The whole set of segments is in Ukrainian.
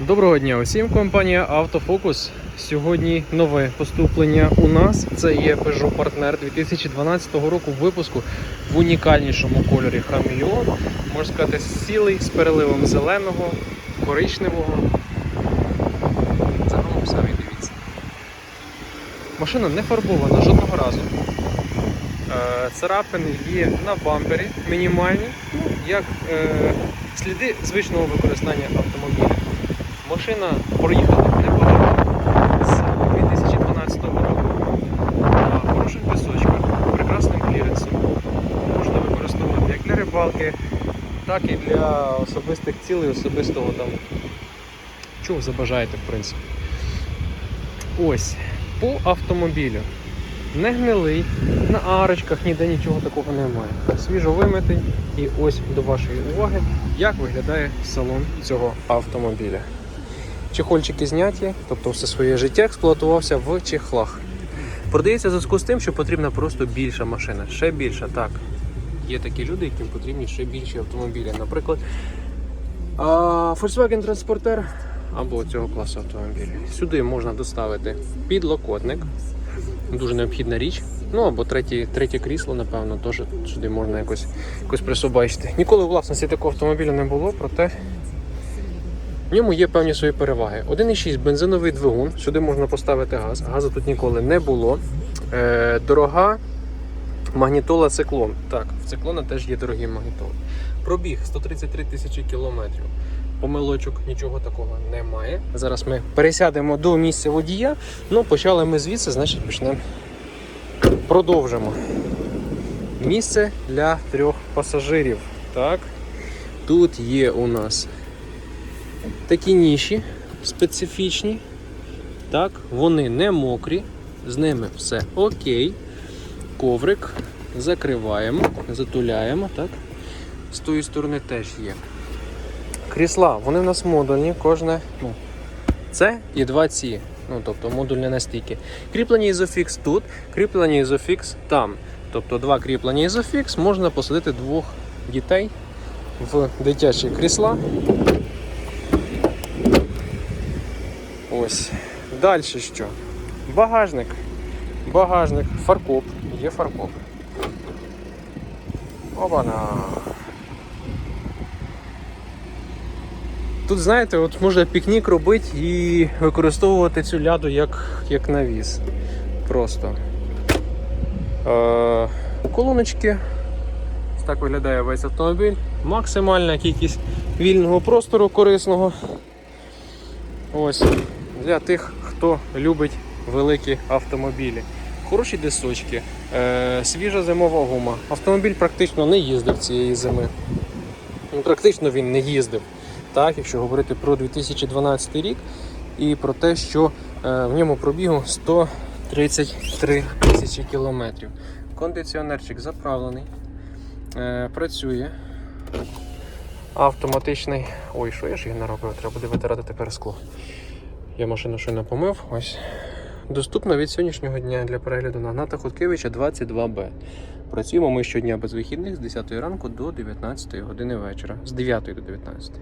Доброго дня усім, компанія Автофокус. Сьогодні нове поступлення у нас. Це є Peugeot Partner 2012 року випуску в унікальнішому кольорі Хамільон. Можна сказати, сілий з переливом зеленого, коричневого. Загалом самі дивіться. Машина не фарбована жодного разу. Е, Царапини є на бампері мінімальні, ну, як е, сліди звичного використання автомобіля. Машина проїхала небагато з 2012 року. На хороших пісочках, прекрасним кліренсом. Можна використовувати як для рибалки, так і для особистих цілей, особистого там. Чого забажаєте, в принципі. Ось, по автомобілю. Не гнилий, на арочках ніде нічого такого немає. Свіжо вимитий. І ось до вашої уваги, як виглядає салон цього автомобіля. Чехольчики зняті, тобто все своє життя експлуатувався в чехлах. Продається в зв'язку з тим, що потрібна просто більша машина. Ще більша, так. Є такі люди, яким потрібні ще більші автомобілі. Наприклад, Volkswagen Transporter або цього класу автомобілів. Сюди можна доставити підлокотник, дуже необхідна річ. Ну або третє, третє крісло, напевно, теж сюди можна якось, якось присобачити. Ніколи у власності такого автомобіля не було, проте в ньому є певні свої переваги. 1,6 бензиновий двигун, сюди можна поставити газ. Газу тут ніколи не було. Е, дорога магнітола циклон. Так, в циклона теж є дорогі магнітоли. Пробіг 133 тисячі кілометрів. Помилочок нічого такого немає. Зараз ми пересядемо до місця водія. Ну, почали ми звідси, значить почнемо. Продовжимо. Місце для трьох пасажирів. Так. Тут є у нас такі ніші специфічні. Так, вони не мокрі, з ними все окей. Коврик закриваємо, затуляємо. Так. З тої сторони теж є. Крісла, вони в нас модульні, кожне. Ну, це і два ці. Ну, тобто модульні настільки. Кріплення Isofix тут, кріплення Isofix там. Тобто два кріплення Isofix можна посадити двох дітей в дитячі крісла. Ось. Далі що? Багажник. Багажник, фаркоп. Є фаркоп. Опана. Тут, знаєте, от можна пікнік робити і використовувати цю ляду як, як навіс. Просто. Е, колоночки. Так виглядає весь автомобіль. Максимальна кількість вільного простору корисного. Ось для тих, хто любить великі автомобілі. Хороші дисочки, е, свіжа зимова гума. Автомобіль практично не їздив цієї зими. Практично він не їздив. Так, якщо говорити про 2012 рік і про те, що е, в ньому пробігу 133 тисячі кілометрів. Кондиціонерчик заправлений, е, працює. Автоматичний. Ой, що я ж її наробив? Треба буде витирати тепер скло. Я машину щойно помив. Ось. Доступна від сьогоднішнього дня для перегляду на Гната Хуткевича 22Б. Працюємо ми щодня без вихідних з 10 ранку до 19 години вечора. З 9 до 19.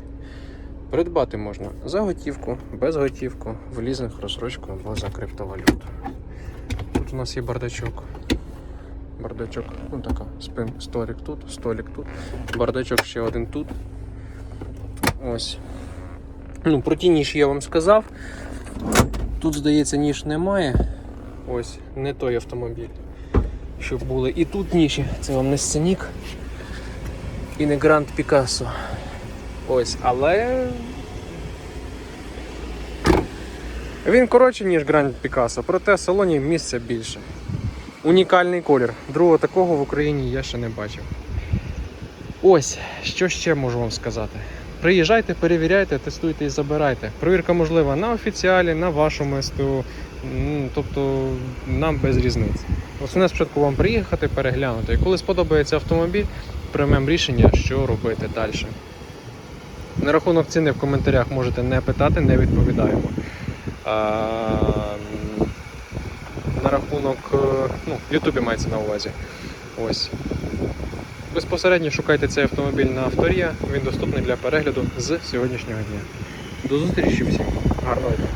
Придбати можна за готівку, без готівку, в лізинг, розсрочку або за криптовалюту. Тут у нас є бардачок. Бардачок, ну така, спин, столик тут, столик тут, бардачок ще один тут. Ось. Ну, про ті ніші я вам сказав. Тут, здається, ніж немає. Ось, не той автомобіль. Щоб були і тут ніші. Це вам не сценік і не Гранд Пікассо. Ось, але. Він коротший, ніж Гранд Пікассо, проте в салоні місця більше. Унікальний колір. Другого такого в Україні я ще не бачив. Ось, що ще можу вам сказати. Приїжджайте, перевіряйте, тестуйте і забирайте. Провірка можлива на офіціалі, на вашому СТО. Тобто нам без різниці. Основне спочатку вам приїхати, переглянути. І коли сподобається автомобіль, приймемо рішення, що робити далі. На рахунок ціни в коментарях можете не питати, не відповідаємо. А, на рахунок, е, ну, в Ютубі мається на увазі. Ось. Безпосередньо шукайте цей автомобіль на авторія, він доступний для перегляду з сьогоднішнього дня. До зустрічі всім. Гарного дня.